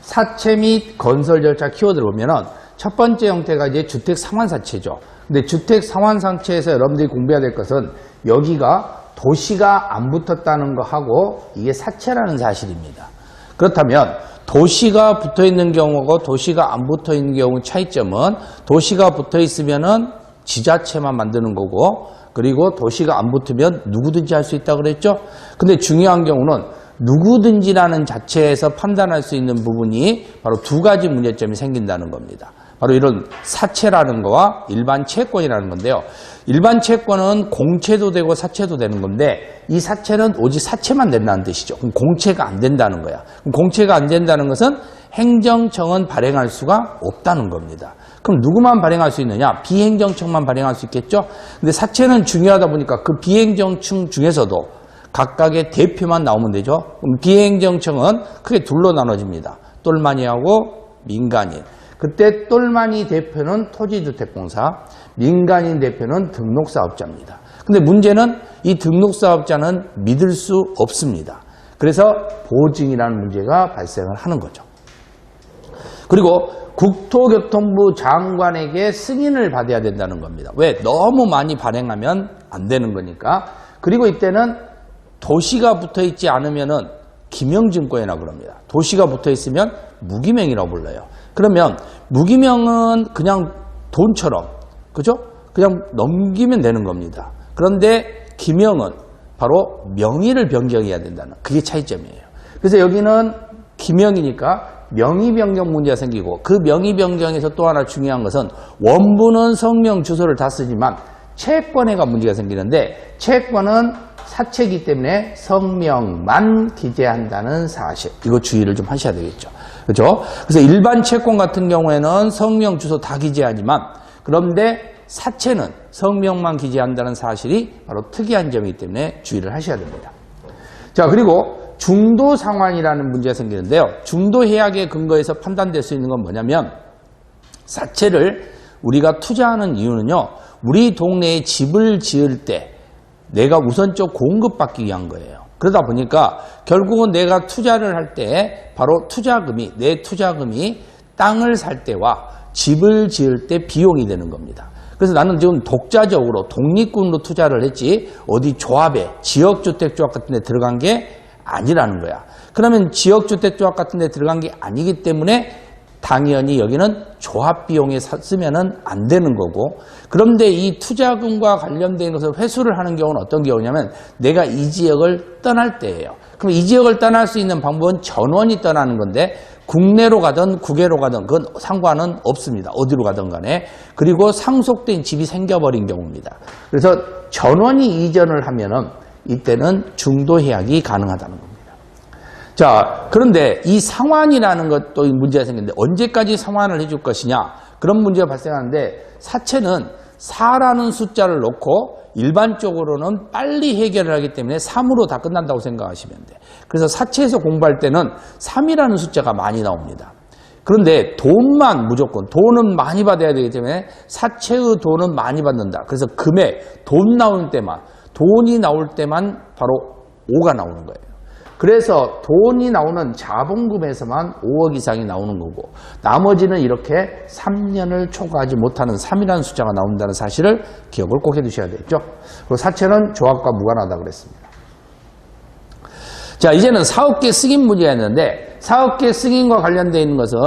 사채 및 건설 절차 키워드를 보면은 첫 번째 형태가 이제 주택 상환 사채죠. 근데 주택 상환 사채에서 여러분들이 공부해야 될 것은 여기가 도시가 안 붙었다는 거 하고 이게 사채라는 사실입니다. 그렇다면 도시가 붙어 있는 경우하고 도시가 안 붙어 있는 경우 차이점은 도시가 붙어 있으면은 지자체만 만드는 거고 그리고 도시가 안 붙으면 누구든지 할 수 있다 그랬죠. 근데 중요한 경우는 누구든지라는 자체에서 판단할 수 있는 부분이 바로 두 가지 문제점이 생긴다는 겁니다. 바로 이런 사채라는 거와 일반 채권이라는 건데요. 일반 채권은 공채도 되고 사채도 되는 건데 이 사채는 오직 사채만 된다는 뜻이죠. 그럼 공채가 안 된다는 거야. 그럼 공채가 안 된다는 것은 행정청은 발행할 수가 없다는 겁니다. 그럼 누구만 발행할 수 있느냐? 비행정청만 발행할 수 있겠죠? 근데 사채는 중요하다 보니까 그 비행정청 중에서도 각각의 대표만 나오면 되죠. 그럼 비행정청은 크게 둘로 나눠집니다. 똘마니하고 민간인. 그때 똘마니 대표는 토지주택공사, 민간인 대표는 등록사업자입니다. 근데 문제는 이 등록사업자는 믿을 수 없습니다. 그래서 보증이라는 문제가 발생을 하는 거죠. 그리고 국토교통부 장관에게 승인을 받아야 된다는 겁니다. 왜? 너무 많이 발행하면 안 되는 거니까. 그리고 이때는 도시가 붙어 있지 않으면은 기명증권이라 그럽니다. 도시가 붙어 있으면 무기명이라고 불러요. 그러면 무기명은 그냥 돈처럼, 그죠? 그냥 넘기면 되는 겁니다. 그런데 기명은 바로 명의를 변경해야 된다는 그게 차이점이에요. 그래서 여기는 기명이니까 명의 변경 문제가 생기고 그 명의 변경에서 또 하나 중요한 것은 원부는 성명 주소를 다 쓰지만 채권에가 문제가 생기는데 채권은 사채이기 때문에 성명만 기재한다는 사실 이거 주의를 좀 하셔야 되겠죠. 그렇죠? 그래서 일반 채권 같은 경우에는 성명 주소 다 기재하지만 그런데 사채는 성명만 기재한다는 사실이 바로 특이한 점이기 때문에 주의를 하셔야 됩니다. 자, 그리고 중도 상환이라는 문제가 생기는데요. 중도 해약의 근거에서 판단될 수 있는 건 뭐냐면 사채를 우리가 투자하는 이유는요. 우리 동네에 집을 지을 때 내가 우선적 공급받기 위한 거예요. 그러다 보니까 결국은 내가 투자를 할 때 바로 투자금이 내 투자금이 땅을 살 때와 집을 지을 때 비용이 되는 겁니다. 그래서 나는 지금 독자적으로 독립군으로 투자를 했지 어디 조합에 지역주택조합 같은 데 들어간 게 아니라는 거야. 그러면 지역주택조합 같은 데 들어간 게 아니기 때문에 당연히 여기는 조합 비용에 쓰면은 안 되는 거고 그런데 이 투자금과 관련된 것을 회수를 하는 경우는 어떤 경우냐면 내가 이 지역을 떠날 때예요. 그럼 이 지역을 떠날 수 있는 방법은 전원이 떠나는 건데 국내로 가든 국외로 가든 그건 상관은 없습니다. 어디로 가든 간에. 그리고 상속된 집이 생겨버린 경우입니다. 그래서 전원이 이전을 하면은 이때는 중도 해약이 가능하다는 겁니다. 자, 그런데 이 상환이라는 것도 문제가 생기는데 언제까지 상환을 해줄 것이냐 그런 문제가 발생하는데 사채는 4라는 숫자를 놓고 일반적으로는 빨리 해결을 하기 때문에 3으로 다 끝난다고 생각하시면 돼. 그래서 사채에서 공부할 때는 3이라는 숫자가 많이 나옵니다. 그런데 돈만 무조건 돈은 많이 받아야 되기 때문에 사채의 돈은 많이 받는다. 그래서 금액 돈 나올 때만 돈이 나올 때만 바로 5가 나오는 거예요. 그래서 돈이 나오는 자본금에서만 5억 이상이 나오는 거고 나머지는 이렇게 3년을 초과하지 못하는 3이라는 숫자가 나온다는 사실을 기억을 꼭 해두셔야 되겠죠. 그리고 사채는 조합과 무관하다 그랬습니다. 자 이제는 사업계 승인 문제가 있는데 사업계 승인과 관련되어 있는 것은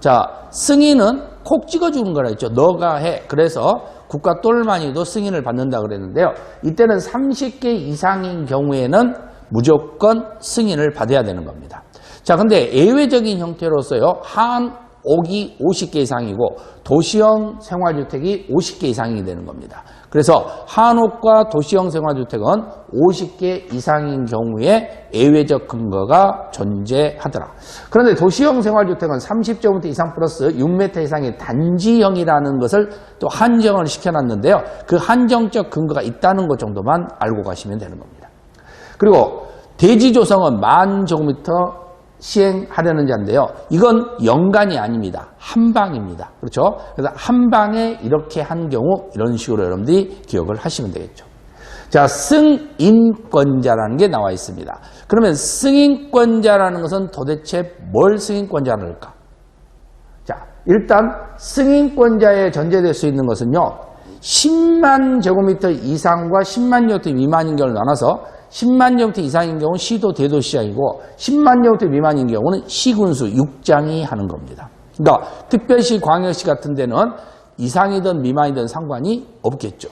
자 승인은 콕 찍어주는 거라 했죠. 너가 해. 그래서 국가 똘마니도 승인을 받는다 그랬는데요. 이때는 30개 이상인 경우에는 무조건 승인을 받아야 되는 겁니다. 자, 근데 예외적인 형태로서요, 한 옥이 50개 이상이고 도시형 생활주택이 50개 이상이 되는 겁니다. 그래서 한옥과 도시형 생활주택은 50개 이상인 경우에 예외적 근거가 존재하더라. 그런데 도시형 생활주택은 30제곱미터 이상 플러스 6m 이상의 단지형이라는 것을 또 한정을 시켜놨는데요. 그 한정적 근거가 있다는 것 정도만 알고 가시면 되는 겁니다. 그리고 대지 조성은 만 제곱미터 시행하려는 자인데요. 이건 연간이 아닙니다. 한 방입니다. 그렇죠? 그래서 한 방에 이렇게 한 경우 이런 식으로 여러분들이 기억을 하시면 되겠죠. 자, 승인권자라는 게 나와 있습니다. 그러면 승인권자라는 것은 도대체 뭘 승인권자를 할까? 자, 일단 승인권자에 전제될 수 있는 것은요. 10만 제곱미터 이상과 10만 제곱미터 미만인 경우를 나눠서 10만 제곱미터 이상인 경우는 시도 대도시장이고 10만 제곱미터 미만인 경우는 시군수 육장이 하는 겁니다. 그러니까 특별시 광역시 같은 데는 이상이든 미만이든 상관이 없겠죠.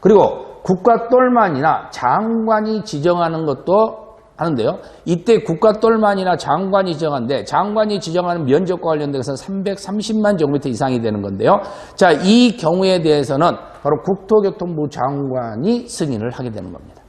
그리고 국가 똘만이나 장관이 지정하는 것도 하는데요. 이때 국가 똘만이나 장관이 지정하는데 장관이 지정하는 면적과 것은 330만 제곱미터 이상이 되는 건데요. 자, 이 경우에 대해서는 바로 국토교통부 장관이 승인을 하게 되는 겁니다.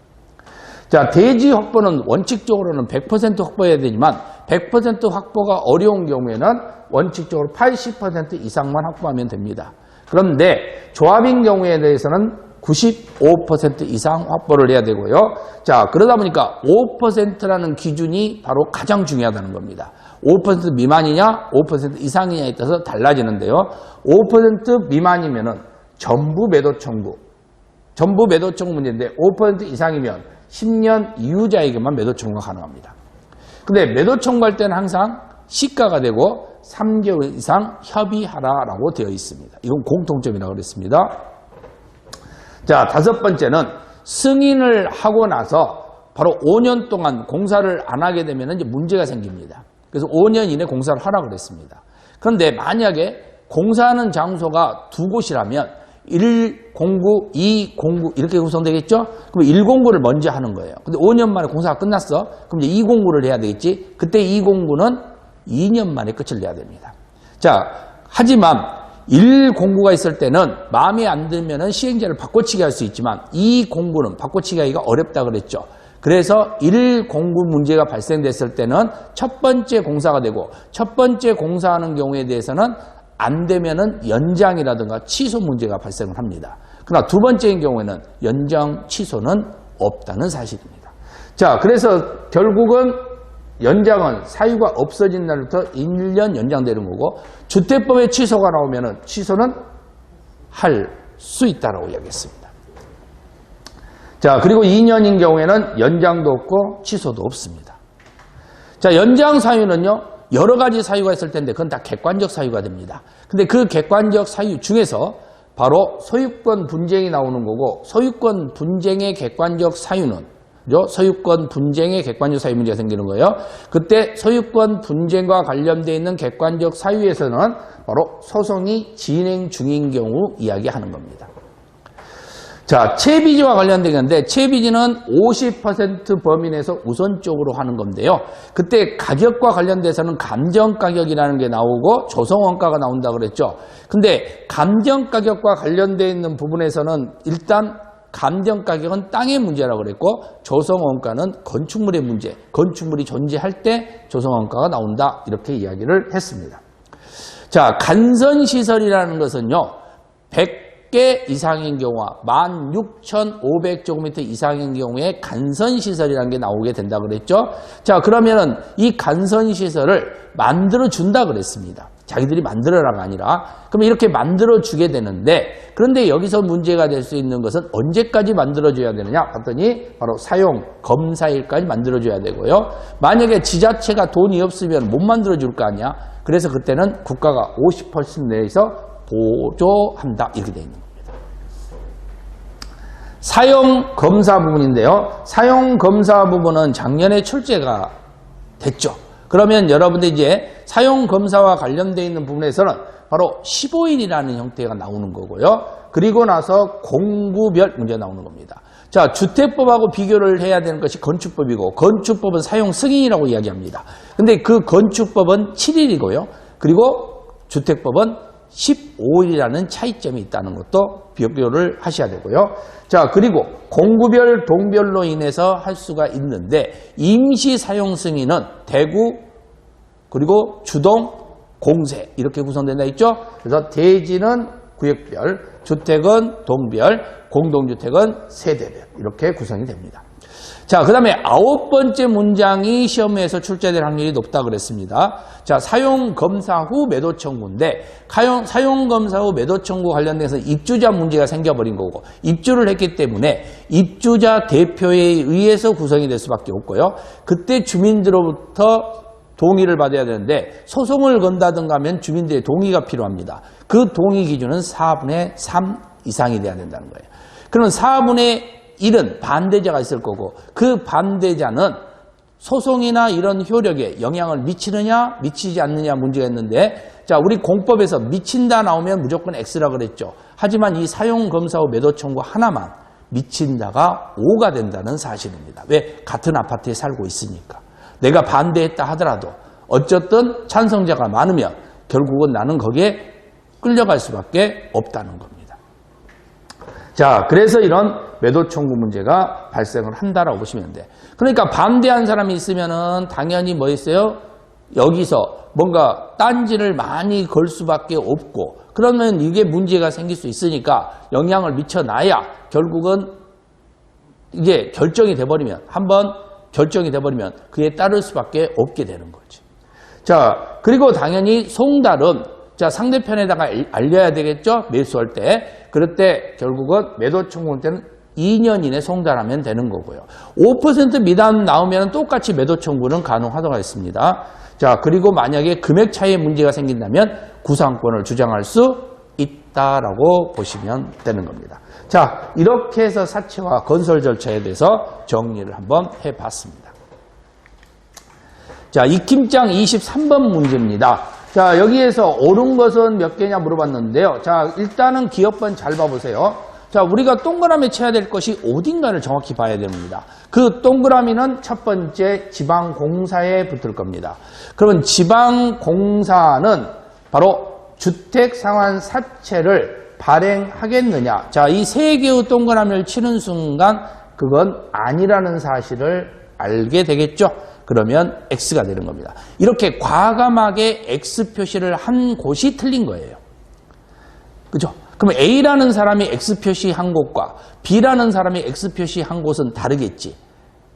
자, 대지 확보는 원칙적으로는 100% 확보해야 되지만 100% 확보가 어려운 경우에는 원칙적으로 80% 이상만 확보하면 됩니다. 그런데 조합인 경우에 대해서는 95% 이상 확보를 해야 되고요. 자, 그러다 보니까 5%라는 기준이 바로 가장 중요하다는 겁니다. 5% 미만이냐, 5% 이상이냐에 따라서 달라지는데요. 5% 미만이면은 전부 매도 청구. 전부 매도 청구 문제인데 5% 이상이면 10년 이후자에게만 매도 청구가 가능합니다. 근데 매도 청구할 때는 항상 시가가 되고 3개월 이상 협의하라라고 되어 있습니다. 이건 공통점이라고 그랬습니다. 자, 다섯 번째는 승인을 하고 나서 바로 5년 동안 공사를 안 하게 되면 이제 문제가 생깁니다. 그래서 5년 이내 공사를 하라고 그랬습니다. 그런데 만약에 공사하는 장소가 두 곳이라면 109, 209 이렇게 구성되겠죠? 그럼 109를 먼저 하는 거예요. 근데 5년 만에 공사가 끝났어. 그럼 이제 209를 해야 되겠지? 그때 209는 2년 만에 끝을 내야 됩니다. 자, 하지만 109가 있을 때는 마음에 안 들면은 시행자를 바꿔치기 할 수 있지만 209는 바꿔치기 하기가 어렵다 그랬죠. 그래서 109 문제가 발생됐을 때는 첫 번째 공사가 되고 첫 번째 공사하는 경우에 대해서는 안 되면은 연장이라든가 취소 문제가 발생을 합니다. 그러나 두 번째인 경우에는 연장 취소는 없다는 사실입니다. 자, 그래서 결국은 연장은 사유가 없어진 날부터 1년 연장되는 거고 주택법에 취소가 나오면은 취소는 할 수 있다라고 이야기했습니다. 자, 그리고 2년인 경우에는 연장도 없고 취소도 없습니다. 자, 연장 사유는요. 여러 가지 사유가 있을 텐데 그건 다 객관적 사유가 됩니다. 근데 그 객관적 사유 중에서 바로 소유권 분쟁이 나오는 거고 소유권 분쟁의 객관적 사유는? 소유권 분쟁의 객관적 사유 문제가 생기는 거예요. 그때 소유권 분쟁과 관련되어 있는 객관적 사유에서는 바로 소송이 진행 중인 경우 이야기하는 겁니다. 자, 채비지와 관련된 건데 채비지는 50% 범위 내에서 우선적으로 하는 건데요. 그때 가격과 관련돼서는 감정 가격이라는 게 나오고 조성 원가가 나온다 그랬죠. 근데 감정 가격과 관련돼 있는 부분에서는 일단 감정 가격은 땅의 문제라고 그랬고 조성 원가는 건축물의 문제, 건축물이 존재할 때 조성 원가가 나온다 이렇게 이야기를 했습니다. 자, 간선 시설이라는 것은요. 100 개 이상인 경우와 16,500제곱미터 이상인 경우에 간선시설이라는 게 나오게 된다 그랬죠. 자, 그러면은 이 간선시설을 만들어 준다 그랬습니다. 자기들이 만들어라가 아니라. 그러면 이렇게 만들어 주게 되는데, 그런데 여기서 문제가 될 수 있는 것은 언제까지 만들어 줘야 되느냐? 봤더니 바로 사용 검사일까지 만들어 줘야 되고요. 만약에 지자체가 돈이 없으면 못 만들어 줄 거 아니야? 그래서 그때는 국가가 50% 내에서 보조한다. 이렇게 되어 있는 겁니다. 사용 검사 부분인데요. 사용 검사 부분은 작년에 출제가 됐죠. 그러면 여러분들 이제 사용 검사와 관련되어 있는 부분에서는 바로 15일이라는 형태가 나오는 거고요. 그리고 나서 공구별 문제 나오는 겁니다. 자, 주택법하고 비교를 해야 되는 것이 건축법이고 건축법은 사용 승인이라고 이야기합니다. 근데 그 건축법은 7일이고요. 그리고 주택법은 15일이라는 차이점이 있다는 것도 비교를 하셔야 되고요. 자, 그리고 공구별, 동별로 인해서 할 수가 있는데 임시 사용 승인은 대구 그리고 주동, 공세 이렇게 구성된다 있죠? 그래서 대지는 구역별, 주택은 동별, 공동주택은 세대별 이렇게 구성이 됩니다. 자, 그 다음에 아홉 번째 문장이 시험에서 출제될 확률이 높다 그랬습니다. 자, 사용 검사 후 매도 청구인데, 사용, 검사 후 매도 청구 관련돼서 입주자 문제가 생겨버린 거고, 입주를 했기 때문에 입주자 대표에 의해서 구성이 될 수밖에 없고요. 그때 주민들로부터 동의를 받아야 되는데 소송을 건다든가 하면 주민들의 동의가 필요합니다. 그 동의 기준은 4분의 3 이상이 돼야 된다는 거예요. 그러면 4분의 1은 반대자가 있을 거고 그 반대자는 소송이나 이런 효력에 영향을 미치느냐 미치지 않느냐 문제가 있는데 자 우리 공법에서 미친다 나오면 무조건 X라 그랬죠. 하지만 이 사용 검사 후 매도 청구 하나만 미친다가 5가 된다는 사실입니다. 왜? 같은 아파트에 살고 있으니까. 내가 반대했다 하더라도 어쨌든 찬성자가 많으면 결국은 나는 거기에 끌려갈 수밖에 없다는 겁니다. 자, 그래서 이런 매도 청구 문제가 발생을 한다라고 보시면 돼. 그러니까 반대한 사람이 있으면은 당연히 뭐 있어요? 여기서 뭔가 딴지를 많이 걸 수밖에 없고 그러면 이게 문제가 생길 수 있으니까 영향을 미쳐놔야 결국은 이게 결정이 돼버리면 한번 결정이 돼버리면 그에 따를 수밖에 없게 되는 거지. 자, 그리고 당연히 송달은 자 상대편에다가 알- 알려야 되겠죠? 매수할 때. 그럴 때 결국은 매도 청구할 때는 2년 이내 송달하면 되는 거고요. 5% 미단 나오면 똑같이 매도 청구는 가능하다고 했습니다. 자, 그리고 만약에 금액 차이에 문제가 생긴다면 구상권을 주장할 수 있다라고 보시면 되는 겁니다. 자, 이렇게 해서 사채와 건설 절차에 대해서 정리를 한번 해봤습니다. 자, 익힘장 23번 문제입니다. 자, 여기에서 옳은 것은 몇 개냐 물어봤는데요. 자, 일단은 기업번 잘 봐보세요. 자, 우리가 동그라미 쳐야 될 것이 어딘가를 정확히 봐야 됩니다. 그 동그라미는 첫 번째 지방공사에 붙을 겁니다. 그러면 지방공사는 바로 주택상환 사채를 발행하겠느냐. 자, 이 세 개의 동그라미를 치는 순간 그건 아니라는 사실을 알게 되겠죠. 그러면 X가 되는 겁니다. 이렇게 과감하게 X 표시를 한 곳이 틀린 거예요. 그죠? 그럼 A라는 사람이 X 표시한 곳과 B라는 사람이 X 표시한 곳은 다르겠지.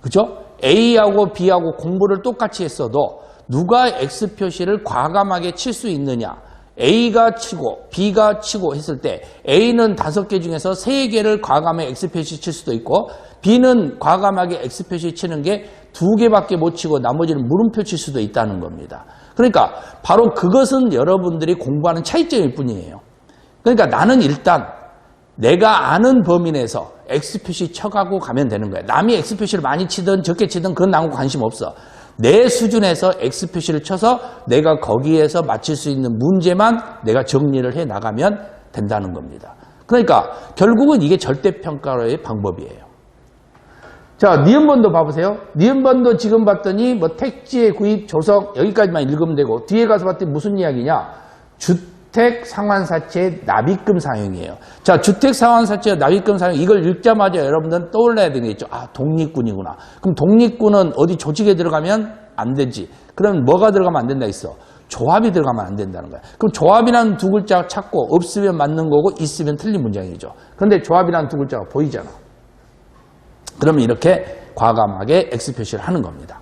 그죠? A하고 B하고 공부를 똑같이 했어도 누가 X 표시를 과감하게 칠 수 있느냐? A가 치고 B가 치고 했을 때 A는 다섯 개 중에서 세 개를 과감하게 X 표시 칠 수도 있고 B는 과감하게 X 표시 치는 게 두 개밖에 못 치고 나머지는 물음표 칠 수도 있다는 겁니다. 그러니까 바로 그것은 여러분들이 공부하는 차이점일 뿐이에요. 그러니까 나는 일단 내가 아는 범위 내에서 X 표시 쳐가고 가면 되는 거야. 남이 X 표시를 많이 치든 적게 치든 그건 나하고 관심 없어. 내 수준에서 X 표시를 쳐서 내가 거기에서 맞출 수 있는 문제만 내가 정리를 해 나가면 된다는 겁니다. 그러니까 결국은 이게 절대평가로의 방법이에요. 자, 니은번도 봐보세요. 니은번도 지금 봤더니 뭐 택지의 구입, 조성 여기까지만 읽으면 되고 뒤에 가서 봤더니 무슨 이야기냐? 주 택 상환사채의 납입금 사용이에요. 자, 주택 상환사채의 납입금 사용 이걸 읽자마자 여러분들은 떠올라야 되겠죠. 아, 독립군이구나. 그럼 독립군은 어디 조직에 들어가면 안 되지. 그럼 뭐가 들어가면 안 된다 했어? 조합이 들어가면 안 된다는 거야. 그럼 조합이라는 두 글자 찾고 없으면 맞는 거고 있으면 틀린 문장이죠. 그런데 조합이라는 두 글자가 보이잖아. 그러면 이렇게 과감하게 X 표시를 하는 겁니다.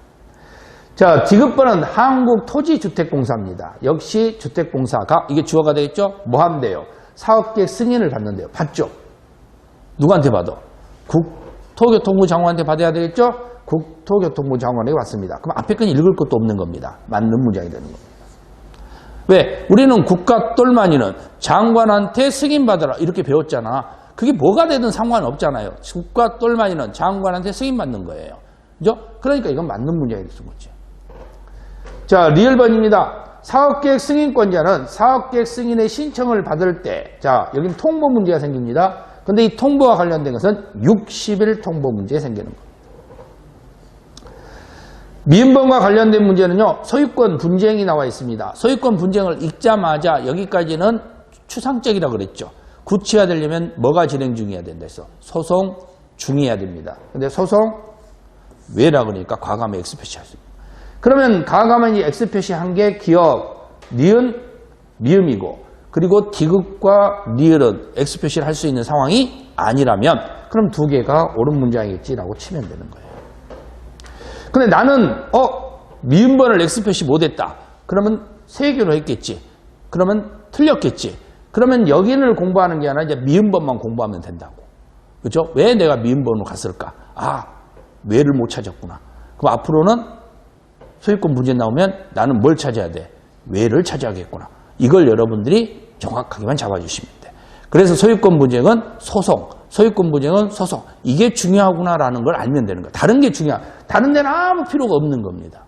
자, 디귿번은 한국토지주택공사입니다. 역시 주택공사가 이게 주어가 되겠죠? 뭐 하는데요? 사업계획 승인을 받는데요. 받죠? 누구한테 받아? 국토교통부 장관한테 받아야 되겠죠? 국토교통부 장관에게 받습니다. 그럼 앞에 건 읽을 것도 없는 겁니다. 맞는 문장이 되는 겁니다. 왜? 우리는 국가 똘마니는 장관한테 승인받아라 이렇게 배웠잖아. 그게 뭐가 되든 상관없잖아요. 국가 똘마니는 장관한테 승인받는 거예요. 그죠? 그러니까 이건 맞는 문장이 되는 거죠. 자, 리얼번입니다. 사업계획 승인권자는 사업계획 승인의 신청을 받을 때, 자, 여기는 통보 문제가 생깁니다. 근데 이 통보와 관련된 것은 60일 통보 문제 생기는 겁니다. 미음번과 관련된 문제는요, 소유권 분쟁이 나와 있습니다. 소유권 분쟁을 읽자마자 여기까지는 추상적이라 그랬죠. 구치화되려면 뭐가 진행 중이어야 된다 해서 소송 중이어야 됩니다. 근데 소송 왜라 그러니까 과감히 X 표시할 수 있습니다. 그러면 과감한 이 X 표시한 게 기업, 니은, 미음이고 그리고 디귿과 리을은 X 표시를 할 수 있는 상황이 아니라면 그럼 두 개가 옳은 문장이겠지라고 치면 되는 거예요. 근데 나는 어 미음번을 X 표시 못했다. 그러면 세 개로 했겠지. 그러면 틀렸겠지. 그러면 여기를 공부하는 게 아니라 이제 미음번만 공부하면 된다고. 그죠? 왜 내가 미음번으로 갔을까? 아, 왜를 못 찾았구나. 그럼 앞으로는 소유권 문제 나오면 나는 뭘 찾아야 돼? 왜를 찾아야겠구나. 이걸 여러분들이 정확하게만 잡아주시면 돼. 그래서 소유권 분쟁은 소송, 소유권 분쟁은 소송. 이게 중요하구나라는 걸 알면 되는 거야. 다른 게 중요하. 다른 데는 아무 필요가 없는 겁니다.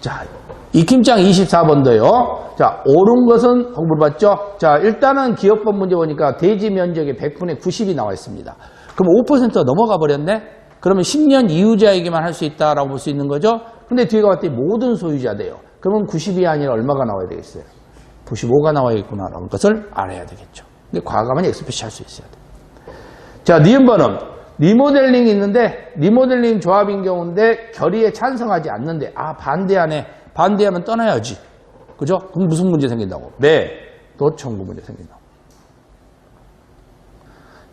자, 익힘장 24번도요. 자, 옳은 것은 물어봤죠? 자, 일단은 기업법 문제 보니까 대지 면적의 100분의 90이 나와 있습니다. 그럼 5%가 넘어가 버렸네? 그러면 10년 이후자에게만 할 수 있다라고 볼 수 있는 거죠? 근데 뒤에 갔더니 모든 소유자 돼요. 그러면 90이 아니라 얼마가 나와야 되겠어요? 95가 나와야겠구나라는 것을 알아야 되겠죠. 근데 과감한 엑스표시 할 수 있어야 돼요. 자, 니은번은 리모델링이 있는데 리모델링 조합인 경우인데 결의에 찬성하지 않는데 아 반대하네. 반대하면 떠나야지. 그죠? 그럼 무슨 문제 생긴다고? 네. 또 청구 문제 생긴다고.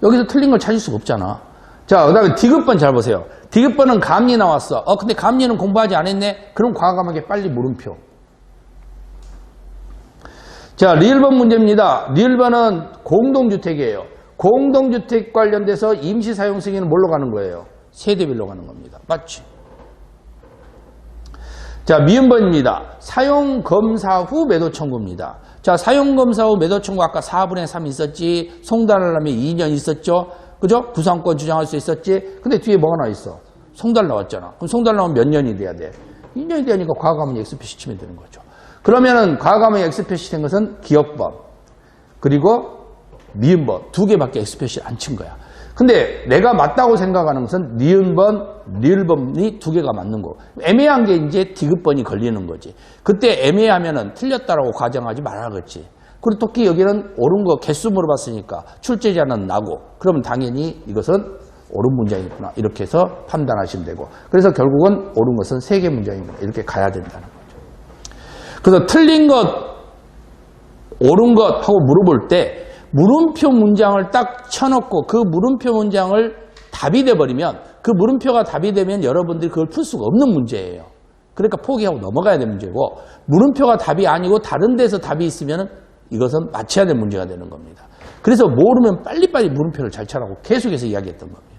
여기서 틀린 걸 찾을 수가 없잖아. 자, 그 다음에 디귿번 잘 보세요. 디귿번은 감리 나왔어. 어, 근데 감리는 공부하지 않았네? 그럼 과감하게 빨리 물음표. 자, 리을번 문제입니다. 리을번은 공동주택이에요. 공동주택 관련돼서 임시 사용 승인은 뭘로 가는 거예요? 세대별로 가는 겁니다. 맞지? 자, 미음번입니다. 사용 검사 후 매도 청구입니다. 자, 사용 검사 후 매도 청구 아까 4분의 3 있었지. 송달하려면 2년 있었죠. 그죠? 구상권 주장할 수 있었지. 근데 뒤에 뭐가 나와 있어? 송달 나왔잖아. 그럼 송달 나오면 몇 년이 돼야 돼? 2년이 되니까 과감한 X 표시 치면 되는 거죠. 그러면은 과감한 X 표시 된 것은 기업법 그리고 미음번 두 개밖에 표시를 안친 거야. 근데 내가 맞다고 생각하는 것은 니은번, 리을번이 두 개가 맞는 거. 애매한 게 이제 디귿번이 걸리는 거지. 그때 애매하면은 틀렸다라고 가정하지 말아야겠지. 그리고 특히 여기는 옳은 거 개수 물어봤으니까 출제자는 나고 그러면 당연히 이것은 옳은 문장이구나 이렇게 해서 판단하시면 되고 그래서 결국은 옳은 것은 세 개 문장이구나 이렇게 가야 된다는 거죠. 그래서 틀린 것, 옳은 것 하고 물어볼 때 물음표 문장을 딱 쳐놓고 그 물음표 문장을 답이 돼버리면 그 물음표가 답이 되면 여러분들이 그걸 풀 수가 없는 문제예요. 그러니까 포기하고 넘어가야 되는 문제고 물음표가 답이 아니고 다른 데서 답이 있으면 이것은 맞춰야 될 문제가 되는 겁니다. 그래서 모르면 빨리빨리 물음표를 잘 쳐라고 계속해서 이야기했던 겁니다.